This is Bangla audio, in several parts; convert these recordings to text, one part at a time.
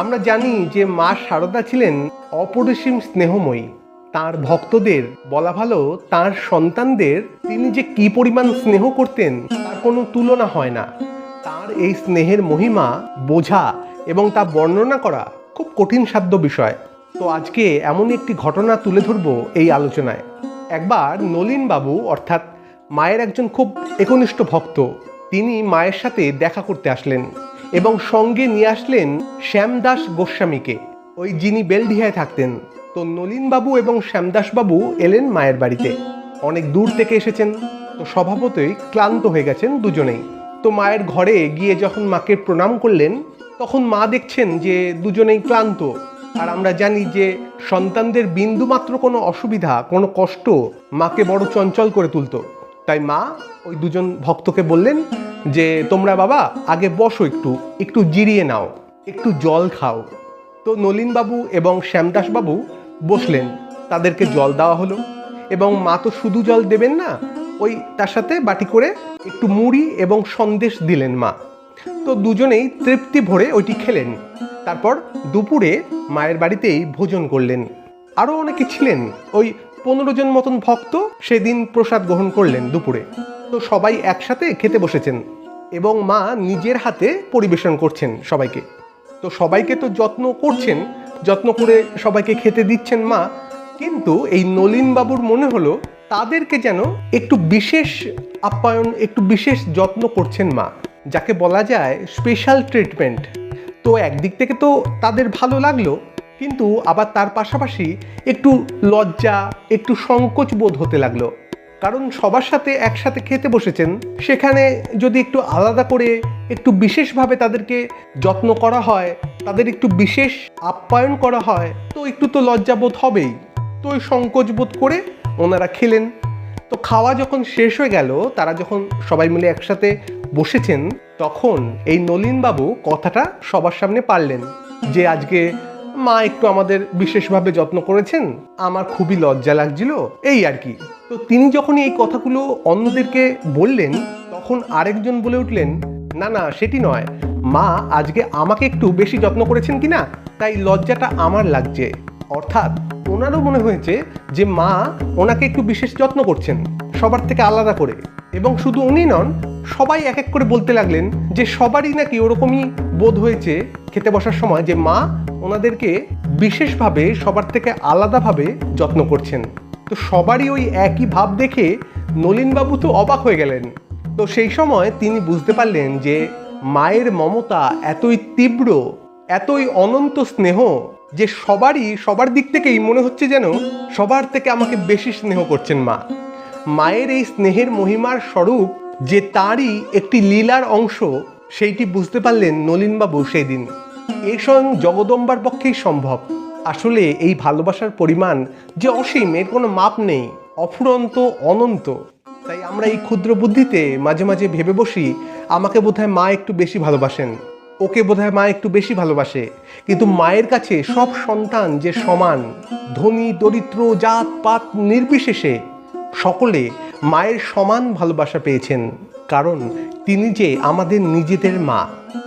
আমরা জানি যে মা শারদা ছিলেন অপরিসীম স্নেহময়ী। তার ভক্তদের বলা ভালো, তার সন্তানদের তিনি যে কি পরিমাণ স্নেহ করতেন, তার কোনো তুলনা হয় না। তার এই স্নেহের মহিমা, বোঝা এবং তা বর্ণনা করা খুব কঠিন সাধ্য বিষয়। তো আজকে এমনই একটি ঘটনা তুলে ধরবো এই আলোচনায়। একবার নলিন বাবু অর্থাৎ মায়ের একজন খুব একনিষ্ঠ ভক্ত, তিনি মায়ের সাথে দেখা করতে আসলেন। এবং সঙ্গে নিয়ে আসলেন শ্যামদাস গোস্বামীকে। ওই যিনি বেলডিহায় থাকতেন, তো নলিনবাবু এবং শ্যামদাসবাবু এলেন মায়ের বাড়িতে। অনেক দূর থেকে এসেছেন, তো স্বভাবতই ক্লান্ত হয়ে গেছেন দুজনেই। তো মায়ের ঘরে গিয়ে যখন মাকে প্রণাম করলেন, তখন মা দেখছেন যে দুজনেই ক্লান্ত। আর আমরা জানি যে সন্তানদের বিন্দুমাত্র কোনো অসুবিধা, কোনো কষ্ট মাকে বড় চঞ্চল করে তুলতো। তাই মা ওই দুজন ভক্তকে বললেন যে, তোমরা বাবা, আগে বসো একটু একটু জিরিয়ে নাও, একটু জল খাও। তো নলিনবাবু এবং শ্যামদাসবাবু বসলেন। তাদেরকে জল দেওয়া হলো এবং মা তো শুধু জল দেবেন না, ওই তার সাথে বাটি করে একটু মুড়ি এবং সন্দেশ দিলেন মা। তো দুজনেই তৃপ্তি ভরে ওইটি খেলেন। তারপর দুপুরে মায়ের বাড়িতেই ভোজন করলেন। আরও অনেকে ছিলেন, ওই পনেরো জন মতন ভক্ত সেদিন প্রসাদ গ্রহণ করলেন দুপুরে। তো সবাই একসাথে খেতে বসেছেন এবং মা নিজের হাতে পরিবেশন করছেন সবাইকে। তো সবাইকে তো যত্ন করছেন, যত্ন করে সবাইকে খেতে দিচ্ছেন মা, কিন্তু এই নলিন বাবুর মনে হলো তাদেরকে যেন একটু বিশেষ আপ্যায়ন, একটু বিশেষ যত্ন করছেন মা, যাকে বলা যায় স্পেশাল ট্রিটমেন্ট তো একদিক থেকে তো তাদের ভালো লাগল কিন্তু আবার তার পাশাপাশি একটু লজ্জা, একটু সংকোচ বোধ হতে লাগল। কারণ সবার সাথে একসাথে খেতে বসেছেন, সেখানে যদি একটু আলাদা করে একটু বিশেষভাবে তাদেরকে যত্ন করা হয়, তাদের একটু বিশেষ আপ্যায়ন করা হয়, তো একটু তো লজ্জাবোধ হবেই। তো ওই সংকোচ বোধ করে ওনারা খেলেন। তো খাওয়া যখন শেষ হয়ে গেল, তারা যখন সবাই মিলে একসাথে বসেছেন, তখন এই নলিনবাবু কথাটা সবার সামনে পারলেন যে আজকে মা একটু আমাদের বিশেষভাবে যত্ন করেছেন, আমার খুবই লজ্জা লাগছিল। এই আর কি। তো তিনি যখনই এই কথাগুলো অন্যদেরকে বললেন, তখন আরেকজন বলে উঠলেন, না না, সেটি নয়। মা আজকে আমাকে একটু বেশি যত্ন করেছেন কিনা তাই লজ্জাটা আমার লাগছে। অর্থাৎ ওনারও মনে হয়েছে যে মা ওনাকে একটু বিশেষ যত্ন করছেন। সবার থেকে আলাদা করে। এবং শুধু উনি নন, সবাই এক এক করে বলতে লাগলেন যে সবারই নাকি ওরকমই বোধ হয়েছে খেতে বসার সময় যে মা ওনাদেরকে বিশেষভাবে সবার থেকে আলাদাভাবে যত্ন করছেন। তো সবারই ওই একই ভাব দেখে নলিনবাবু তো অবাক হয়ে গেলেন। তো সেই সময় তিনি বুঝতে পারলেন যে মায়ের মমতা এতই তীব্র, এতই অনন্ত স্নেহ যে সবারই সবার দিক থেকেই মনে হচ্ছে যেন সবার থেকে আমাকে বেশি স্নেহ করছেন মা। মায়ের এই স্নেহের মহিমার স্বরূপ যে তারই একটি লীলার অংশ, সেইটি বুঝতে পারলেন নলিনবাবু সেই দিন এ স্বয়ং জগদম্বার পক্ষেই সম্ভব। আসলে এই ভালোবাসার পরিমাণ যে অসীম, এর কোনো মাপ নেই। অফুরন্ত, অনন্ত। তাই আমরা এই ক্ষুদ্র বুদ্ধিতে মাঝে মাঝে ভেবে বসি, আমাকে বোধহয় মা একটু বেশি ভালোবাসেন। ওকে বোধহয় মা একটু বেশি ভালোবাসে। কিন্তু মায়ের কাছে সব সন্তান যে সমান, ধনী, দরিদ্র, জাত, পাত, নির্বিশেষে সকলে মায়ের সমান ভালোবাসা পেয়েছেন, কারণ তিনি যে আমাদের নিজেদের মা।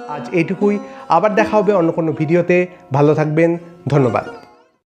আজ এটুকুই আবার দেখা হবে অন্য কোনো ভিডিওতে। ভালো থাকবেন। ধন্যবাদ।